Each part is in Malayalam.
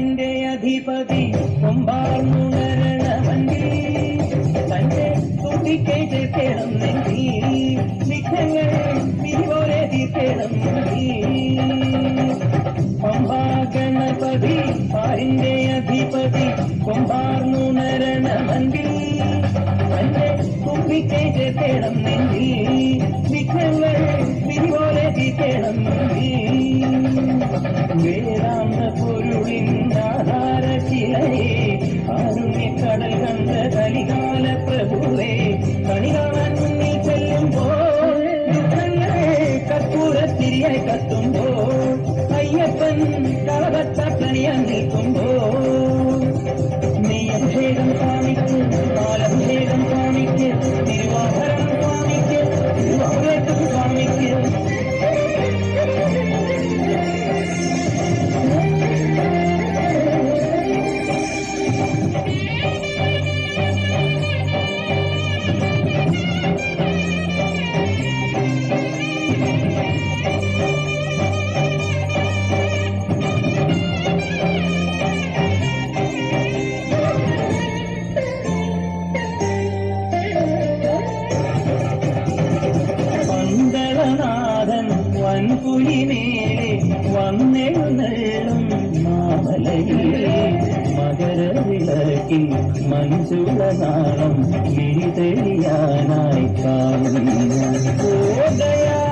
അധിപതി കൊമ്പാർന്നുണരണമന്ത്രി തന്റെ തുമ്പിക്കൈ തീർക്കണം നെഞ്ചി വിഘ്നങ്ങൾ വിധിപോലെ തീർക്കണം പമ്പാ ഗണപതി പാരിന്റെ അധിപതി കൊമ്പാർന്നുണരണമന്ത്രി തന്റെ തുമ്പിക്കൈ തീർക്കണം നെഞ്ചി വിഘ്നങ്ങൾ வேதாந்த பொருளின் ஆதார சிலையே அருமை கடல் கந்த கலிகால பிரபுவே கனிகாலன் செல்லும் போல் கற்பூர திரியாய் கத்து വൻപുലിമേലെ വന്നെഴുന്നള്ളും മാമലയിലെ മകരവിളക്കിൽ മഞ്ചുളനാളം മിഴിതെളിയാനായി കാണുന്നു. ഓ ദയാമയ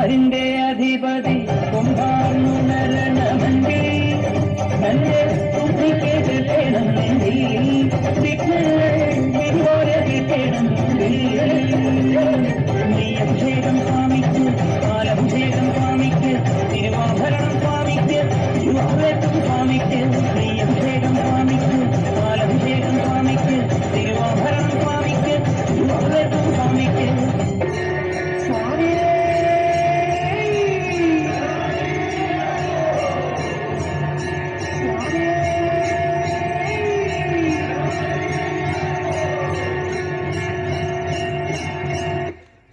കുംഭാരിന്റെ അധിപതി കുംഭാരുണ